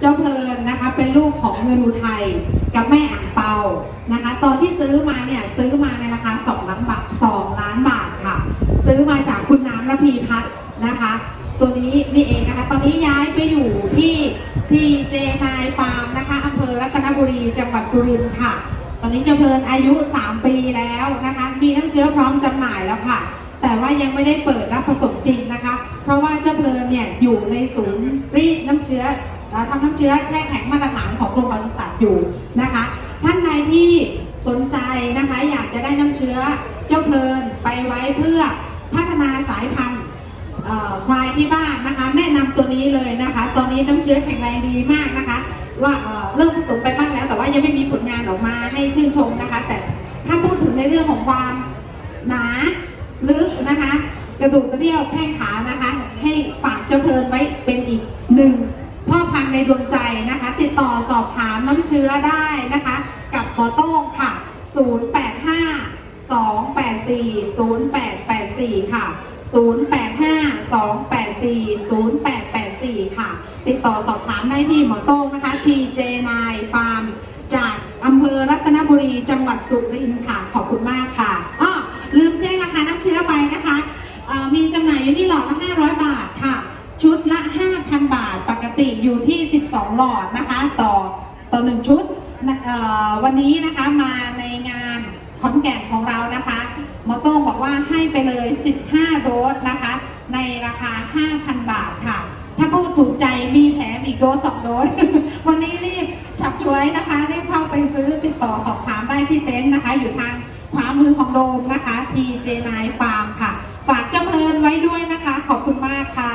เจ้าเพลินนะคะเป็นลูกของเงินอุทัยกับแม่อ่างเปานะคะ ตอนที่ซื้อมาเนี่ยซื้อมาในราคา2ล้านบาท2ล้านบาทค่ะ ซื้อมาจากคุณน้ำระพีพัฒน์นะคะ ตัวนี้นี่เองนะคะ ตอนนี้ย้ายไปอยู่ที่ที่เจนายฟาร์มนะคะอำเภอรัตนบุรีจังหวัดสุรินทร์ค่ะ ตอนนี้เจ้าเพลินอายุ 3 ปีแล้วนะคะ มีน้ำเชื้อพร้อมจำหน่ายแล้วค่ะแต่ว่ายังไม่ได้เปิดรับผสมจริงนะคะ เพราะว่าเจ้าเพลินเนี่ยอยู่ในศูนย์รีดน้ำเชื่อ ทำน้ำเชื้อแช่แข็งมาตรฐานของกรมปศุสัตว์อยู่นะคะ ท่านใดที่สนใจนะคะอยากจะได้น้ำเชื้อเจ้าเพลินไปไว้เพื่อพัฒนาสายพันธุ์ควายที่บ้านนะคะ แนะนำตัวนี้เลยนะคะ ตอนนี้น้ำเชื้อแข็งแรงดีมากนะคะ ว่าเเริ่มผสมไปบ้างแล้ว แต่ว่ายังไม่มีผลงานออกมาให้ชื่นชมนะคะ แต่ถ้าพูดถึงในเรื่องของความหนาลึกนะคะ กระดูกกระเดี่ยวแข้งขานะคะ นะคะ ติดต่อสอบถามน้ำเชื้อได้นะคะ กับหมอโต้งค่ะ 085 284 0884 ค่ะ 0852840884 ค่ะ ติดต่อสอบถามได้ที่หมอโต้งนะคะ TJ9 Farm จากอำเภอรัตนบุรี จังหวัดสุรินทร์ค่ะ ขอบคุณมากค่ะอ้อลืมแจ้งราคาน้ำเชื้อไปนะคะ มีจำหน่ายอยู่ที่หลอดละ 500 บาทค่ะ 5,000 บาท ปกติ อยู่ที่ 12 หลอดนะคะต่อต่อ1ชุดนะเอ่อวันนี้นะคะมาในงานขอนแก่นของเรานะคะหมอโต้งบอกว่าให้ไปเลย 15 โดสนะคะ ในราคา 5,000 บาทค่ะ ถ้าพูดถูกใจมีแถมอีกโดสสองโดส วันนี้รีบฉับช่วยนะคะรีบเข้าไปซื้อติดต่อสอบถามได้ที่เต็นท์นะคะ อยู่ทางขวามือของโดมนะคะ TJ9 Farm ค่ะ ฝากเจ้าเพลินไว้ด้วยนะคะ ขอบคุณมากค่ะ